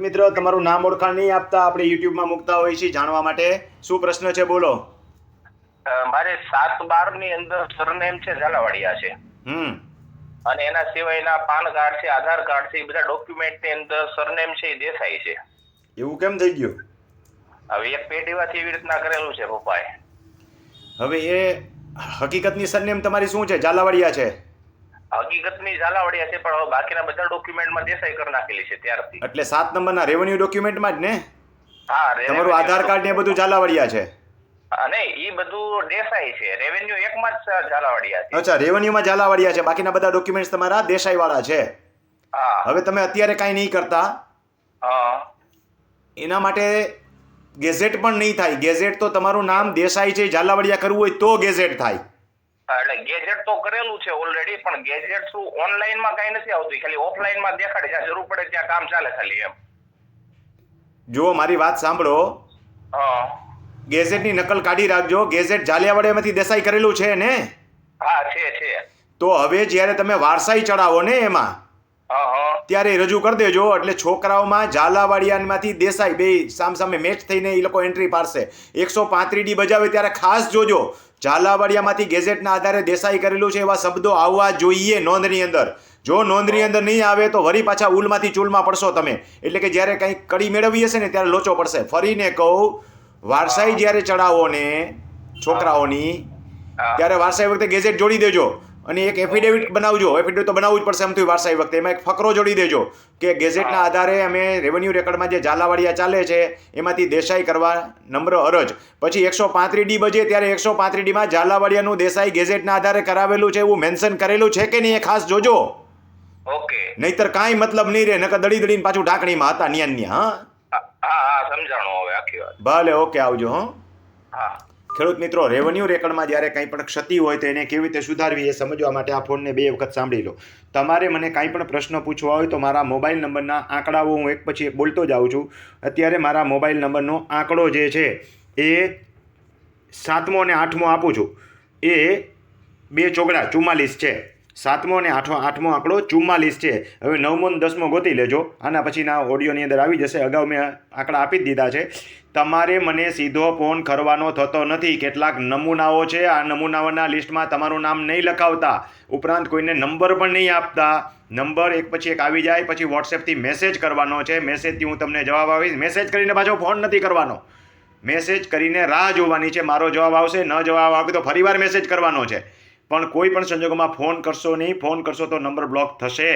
મિત્રો તમારું નામ ઓળખાણ નહીં આપતા આપણે યુટ્યુબમાં મૂકતા હોઈએ છીએ જાણવા માટે. શું પ્રશ્ન છે? બોલો. મારે સાત બારની અંદર સરનેમ છે ઝાલાવાડિયા છે. હમ. અને એના સિવાયના પાન કાર્ડ છે આધાર કાર્ડ છે બધા ડોક્યુમેન્ટની અંદર સરનેમ છે એ દેસાઈ છે. એવું કેમ થઈ ગયું? હવે એક પેઢીમાંથી એવી રીતના કરેલું છે પપ્પાએ. હવે એ હકીકતની સરનેમ તમારી શું છે? ઝાલાવાડિયા છે. હકીકતની ઝાલાવાડિયા છે પણ હવે બાકીના બધા ડોક્યુમેન્ટમાં દેસાઈ કરી નાખેલી છે ત્યારથી. એટલે સાત નંબરના રેવન્યુ ડોક્યુમેન્ટમાં જ ને? હા તમારું આધાર કાર્ડ ને બધું ઝાલાવાડિયા છે? અને એ બધું દેસાઈ છે. રેવન્યુ એકમાં જ ઝાલાવાડિયા છે. અચ્છા રેવન્યુમાં ઝાલાવાડિયા છે. બાકીના બધા ડોક્યુમેન્ટ્સ તમારા દેસાઈવાળા છે. હા. હવે તમે અત્યારે કાંઈ નહીં કરતા. હા. એના માટે ગેઝેટ પણ નહીં થાય. ગેઝેટ તો તમારું નામ દેસાઈ છે ઝાલાવાડિયા કરવું હોય તો ગેઝેટ થાય. એટલે ગેજેટ તો કરેલું છે ઓલરેડી પણ ગેજેટ શું ઓનલાઈનમાં કઈ નથી આવતું. ખાલી ઓફલાઈનમાં દેખાડે જ્યાં જરૂર પડે ત્યાં કામ ચાલે ખાલી એમ. જુઓ મારી વાત સાંભળો. હા. ગેઝેટની નકલ કાઢી રાખજો. ગેઝેટ ઝાલિયાવાડિયામાંથી દેસાઈ કરેલું છે ને? હા છે છે. તો હવે જ્યારે તમે વારસાઈ ચડાવો ને એમાં ત્યારે એ રજૂ કરી દેજો. એટલે છોકરાઓમાં ઝાલાવાડિયામાંથી દેસાઈ બે સામસામે મેચ થઈને એ લોકો એન્ટ્રી પાડશે. એકસો પાંત્રીસ ડી બજાવે ત્યારે ખાસ જોજો. ઝાલાવાડિયામાંથી ગેઝેટના આધારે દેસાઈ કરેલું છે એવા શબ્દો આવવા જોઈએ નોંધની અંદર. જો નોંધની અંદર નહીં આવે તો વરી પાછા ઉલમાંથી ચૂલમાં પડશો તમે. એટલે કે જ્યારે કંઈક કડી મેળવી હશે ને ત્યારે લોચો પડશે. ફરીને કહું વારસાઈ જ્યારે ચડાવો ને છોકરાઓની ત્યારે વારસાઈ વખતે ગેઝેટ જોડી દેજો. અને એક એફિડેવિટ બનાવજો. એફિડેવિટ તો બનાવવું જ પડશે એમ થયું વારસાઈ વખતે. એમાં એક ફકરો જોડી દેજો કે ગેઝેટના આધારે અમે રેવન્યુ રેકર્ડમાં જે ઝાલાવાડિયા ચાલે છે એમાંથી દેસાઈ કરવા નમ્ર અરજ. પછી એકસો પાંત્રીસ ડી બજે ત્યારે એકસો પાંત્રીસ ડીમાં ઝાલાવાડિયાનું દેસાઈ ગેઝેટના આધારે કરાવેલું છે એવું મેન્શન કરેલું છે કે નહીં એ ખાસ જોજો. ઓકે. નહીતર કાંઈ મતલબ નહીં રહે નકર દડી દડીને પાછું ઢાંકણીમાં હતા ન્યા ન્યા હા હા હા હા, હવે આખી વાત. ભલે ઓકે આવજો હં? હા. ખેડૂત મિત્રો રેવન્યુ રેકર્ડમાં જ્યારે કંઈ પણ ક્ષતિ હોય તો એને કેવી રીતે સુધારવી એ સમજવા માટે આ ફોનને બે વખત સાંભળી લો. તમારે મને કાંઈ પણ પ્રશ્ન પૂછવા હોય તો મારા મોબાઈલ નંબરના આંકડાઓ હું એક પછી એક બોલતો જાઉં છું. અત્યારે મારા મોબાઈલ નંબરનો આંકડો જે છે એ સાતમો અને આઠમો આપું છું. એ બે ચોગડા, ચુમ્માલીસ છે. સાતમો અને આઠમો આઠમો આંકડો ચુમ્માલીસ છે. હવે નવમો અને દસમો ગોતી લેજો. આના પછીના ઓડિયોની અંદર આવી જશે. અગાઉ મેં આંકડા આપી જ દીધા છે. તમારે મને સીધો ફોન કરવાનો થતો નથી. કેટલાક નમૂનાઓ છે. આ નમૂનાઓના લિસ્ટમાં તમારું નામ નહીં લખાવતા. ઉપરાંત કોઈને નંબર પણ નહીં આપતા. નંબર એક પછી એક આવી જાય. પછી વોટ્સએપથી મેસેજ કરવાનો છે. મેસેજથી હું તમને જવાબ આવીશ મેસેજ કરીને પાછો ફોન નથી કરવાનો. મેસેજ કરીને રાહ જોવાની છે. મારો જવાબ આવશે. ન જવાબ આવે તો ફરીવાર મેસેજ કરવાનો છે. પણ કોઈ પણ સંજોગોમાં ફોન કરશો નહીં ફોન કરશો તો નંબર બ્લોક થશે.